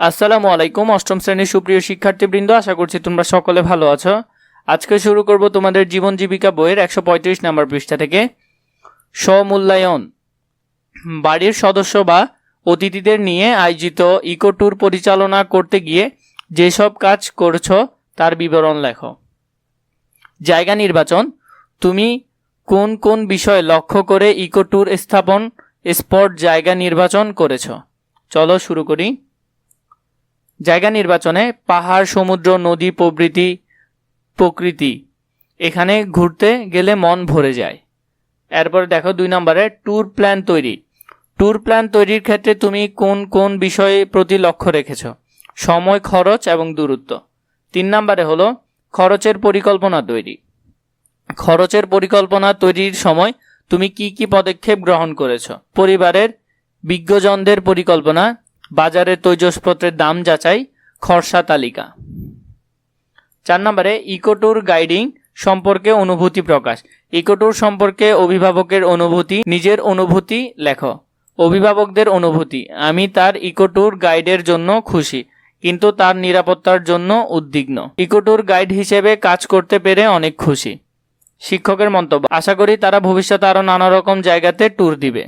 আসসালামু আলাইকুম, অষ্টম শ্রেণির সুপ্রিয় শিক্ষার্থীবৃন্দ, আশা করছি তোমরা সকলে ভালো আছো। আজকে শুরু করব তোমাদের জীবন জীবিকা বইয়ের একশো পঁয়ত্রিশ নম্বর পৃষ্ঠা থেকে। স্বমূল্যায়ন বাড়ির সদস্য বা অতিথিদের নিয়ে আয়োজিত ইকো ট্যুর পরিচালনা করতে গিয়ে যেসব কাজ করছ, তার বিবরণ লেখো। জায়গা নির্বাচন। তুমি কোন কোন বিষয় লক্ষ্য করে ইকো ট্যুর স্থাপন, স্পট জায়গা নির্বাচন করেছ? চলো শুরু করি। জায়গা নির্বাচনে পাহাড়, সমুদ্র, নদী, প্রভৃতি, প্রকৃতি, এখানে ঘুরতে গেলে মন ভরে যায়। এরপর দেখো দুই নম্বরে ট্যুর প্ল্যান তৈরি। ট্যুর প্ল্যান তৈরির ক্ষেত্রে তুমি কোন কোন বিষয়ে প্রতি লক্ষ্য রেখেছ? সময়, খরচ এবং দূরত্ব। তিন নম্বরে হলো খরচের পরিকল্পনা তৈরি। খরচের পরিকল্পনা তৈরির সময় তুমি কি কি পদক্ষেপ গ্রহণ করেছ? পরিবারের বিজ্ঞজনদের পরিকল্পনা বাজারে তৈজসপত্রের দাম যাচাই খরচা তালিকা। চার নম্বরে ইকোট্যুর গাইডিং সম্পর্কে অনুভূতি প্রকাশ। ইকোট্যুর সম্পর্কে অভিভাবকের অনুভূতি, নিজের অনুভূতি লেখো। অভিভাবকদের অনুভূতি, আমি তার ইকোট্যুর গাইডের জন্য খুশি, কিন্তু তার নিরাপত্তার জন্য উদ্বিগ্ন। ইকোট্যুর গাইড হিসেবে কাজ করতে পেরে অনেক খুশি। শিক্ষকের মন্তব্য, আশা করি তারা ভবিষ্যতে আরও নানা রকম জায়গাতে ট্যুর দিবে।